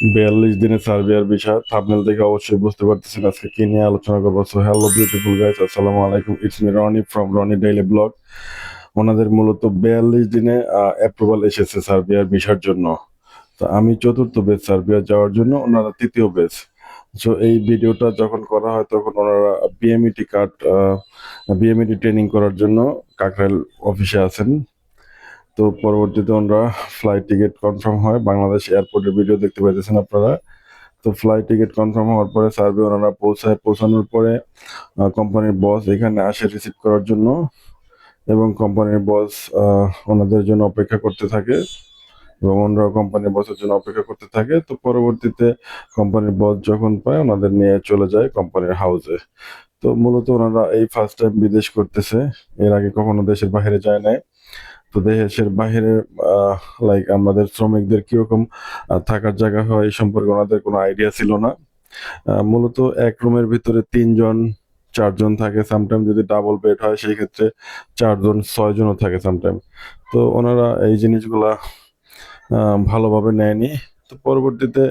বিয়াল্লিশ দিনে সার্বিয়ার বিষয় থামনেল দেখে অবশ্যই বুঝতে পারতেছেন আজকে কি নিয়ে আলোচনা করব। সো হ্যালো বিউটিফুল গাইস আসসালামু আলাইকুম। It's me Rony from Rony daily blog ওনাদের মূলত বিয়াল্লিশ দিনে অ্যাপ্রুভাল এসেছে সার্বিয়ার ভিসার জন্য। তো আমি চতুর্থ বেচ সার্বিয়া যাওয়ার জন্য, ওনারা তৃতীয় বেচ সো এই ভিডিওটা যখন করা হয়, তখন ওনারা বিএমইটি কার্ড বিএমইটি ট্রেনিং করার জন্য কাকরাইল অফিসে আছেন। তো পরবর্তীতে ওনারা ফ্লাইট টিকিট কনফার্ম হয়। বাংলাদেশ এয়ারপোর্টের ভিডিও দেখতে পাইতেছেন আপনারা। তো ফ্লাইট টিকিট কনফার্ম হওয়ার পরে সার্ভে ওনারা পৌঁছায়। পৌঁছানোর পরে কোম্পানির বস এখানে আসে রিসিভ করার জন্য এবং কোম্পানির বস ওনাদের জন্য অপেক্ষা করতে থাকে এবং ওনারা কোম্পানির বসের জন্য অপেক্ষা করতে থাকে। তো পরবর্তীতে কোম্পানির বস যখন পায়, ওনাদের নিয়ে চলে যায় কোম্পানির হাউসে তো মূলত ওনারা এই ফার্স্ট টাইম বিদেশ করতেছে। এর আগে কখনো দেশের বাইরে যায় নাই। তো দেশের বাইরে লাইক আমাদের শ্রমিকদের কীরকম থাকার জায়গা হয় এই সম্পর্কে ওনাদের কোনো আইডিয়া ছিল না। মূলত এক রুমের ভিতরে তিনজন, চারজন থাকে সামটাইম যদি ডাবল বেড হয় সেই ক্ষেত্রে চারজন, ছয়জনও থাকে সামটাইম তো ওনারা এই জিনিসগুলা ভালোভাবে নেয়নি। তো পরবর্তীতে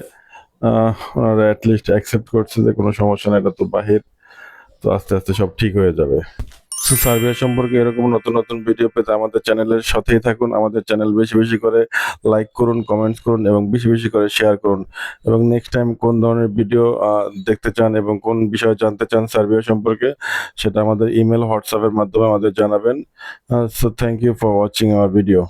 ওনারা অ্যাটলিস্ট অ্যাকসেপ্ট করছে যে কোনো সমস্যা না এটা তো বাহির। তো আস্তে আস্তে সব ঠিক হয়ে যাবে। তো সার্বিয়া সম্পর্কে এরকম নতুন নতুন ভিডিও পেতে আমাদের চ্যানেলের সাথেই থাকুন। আমাদের চ্যানেল বেশি বেশি করে লাইক করুন কমেন্টস করুন এবং বেশি বেশি করে শেয়ার করুন। এবং নেক্সট টাইম কোন ধরনের ভিডিও দেখতে চান এবং কোন বিষয়ে জানতে চান সার্বিয়া সম্পর্কে, সেটা আমাদের ইমেল হোয়াটসঅ্যাপের মাধ্যমে আমাদের জানাবেন। So thank you for watching our video